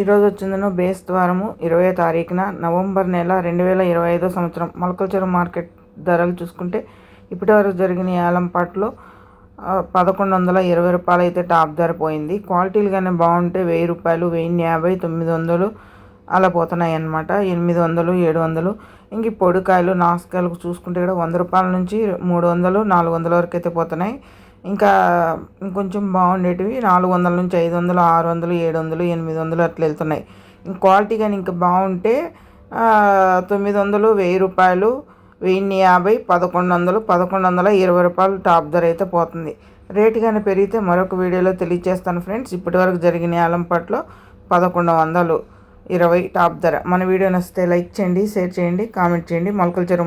ఈరోజు వచ్చిందనో బేస్ ద్వారము ఇరవై తారీఖున నవంబర్ నెల రెండు వేల ఇరవై ఐదో సంవత్సరం. మొలకల చెరువు మార్కెట్ ధరలు చూసుకుంటే ఇప్పటివరకు జరిగిన ఏలంపాట్లో పదకొండు వందల ఇరవై రూపాయలు అయితే టాప్ ధర పోయింది. క్వాలిటీలు కానీ బాగుంటే వెయ్యి రూపాయలు వెయ్యి యాభై తొమ్మిది వందలు అలా పోతున్నాయి అన్నమాట ఎనిమిది వందలు ఏడు వందలు ఇంక పొడికాయలు నాసుకాయలు చూసుకుంటే కూడా వంద రూపాయల నుంచి మూడు వందలు నాలుగు వందల వరకు అయితే పోతున్నాయి. ఇంకా ఇంకొంచెం బాగుండేటివి నాలుగు వందల నుంచి ఐదు వందలు ఆరు వందలు ఏడు వందలు ఎనిమిది వందలు అట్లా వెళ్తున్నాయి. క్వాలిటీ కానీ ఇంకా బాగుంటే తొమ్మిది వందలు వెయ్యి రూపాయలు వెయ్యిన్ని యాభై పదకొండు వందలు పదకొండు వందల ఇరవై రూపాయలు టాప్ ధర అయితే పోతుంది. రేటు కానీ పెరిగితే మరొక వీడియోలో తెలియజేస్తాను ఫ్రెండ్స్. ఇప్పటివరకు జరిగిన ఆలంపాట్లో పదకొండు వందలు ఇరవై టాప్ ధర. మన వీడియో నచ్చితే లైక్ చేయండి షేర్ చేయండి కామెంట్ చేయండి. మొలకల చెరువు